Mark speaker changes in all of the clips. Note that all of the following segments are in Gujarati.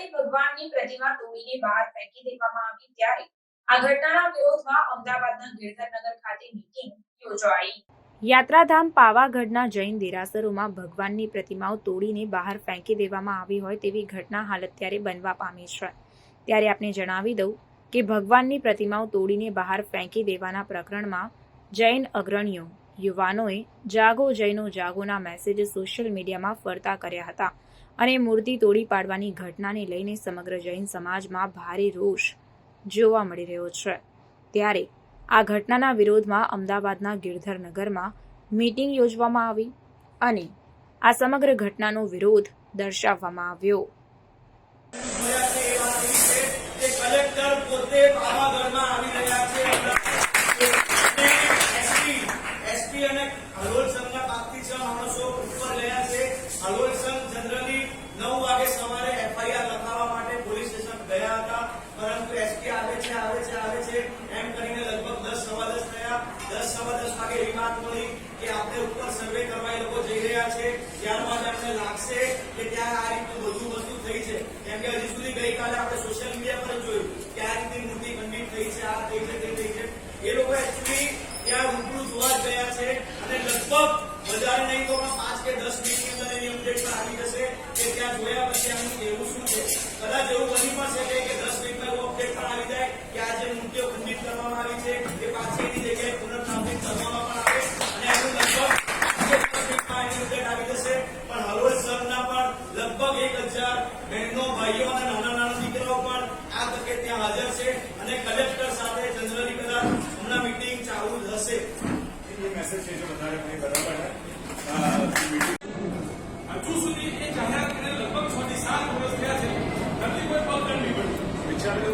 Speaker 1: ગણપતિ ભગવાનની પ્રતિમા તોડીને બહાર ફેંકી દેવામાં આવી ત્યારે આ ઘટનાના વિરોધમાં અમદાવાદના ગિરધરનગર ખાતે મીટિંગ યોજાઈ. યાત્રાધામ પાવાગઢના જૈન દેરાસરોમાં ભગવાનની પ્રતિમાઓ તોડીને બહાર ફેંકી દેવામાં આવી હોય તેવી ઘટના હાલ અત્યારે બનવા પામી છે. ત્યારે આપણે જણાવી દઉં કે ભગવાનની પ્રતિમાઓ તોડીને બહાર ફેંકી દેવાના પ્રકરણમાં જૈન અગ્રણીઓ યુવાનોએ જાગો જૈનો જાગોના મેસેજ સોશિયલ મીડિયામાં ફરતા કર્યા હતા અને મૂર્તિ તોડી પાડવાની ઘટનાને લઈને સમગ્ર જૈન સમાજમાં ભારે રોષ જોવા મળી રહ્યો છે. ત્યારે આ ઘટનાના વિરોધમાં અમદાવાદના ગિરધરનગરમાં મીટિંગ યોજવામાં આવી અને આ સમગ્ર ઘટનાનો વિરોધ દર્શાવવામાં આવ્યો.
Speaker 2: કલેક્ટર પોતે આવી રહ્યા છે.
Speaker 3: not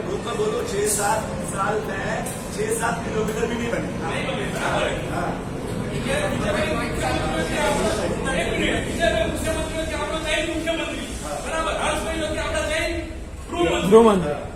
Speaker 3: منہ پر بولو چھ سات سال میں چھ سات کلو میٹر بھی نہیں بنے۔ گروہ ہاں۔ منتری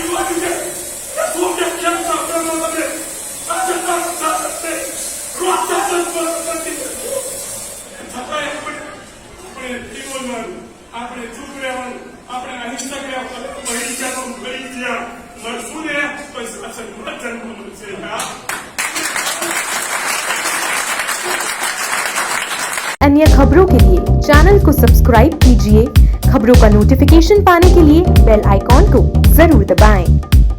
Speaker 3: مضبوح سے
Speaker 4: ان خبروں کے لیے چینل کو سبسکرائب کیجیے خبروں کا نوٹیفیکیشن پانے کے لیے بیل آئیکن کو ضرور دبائیں۔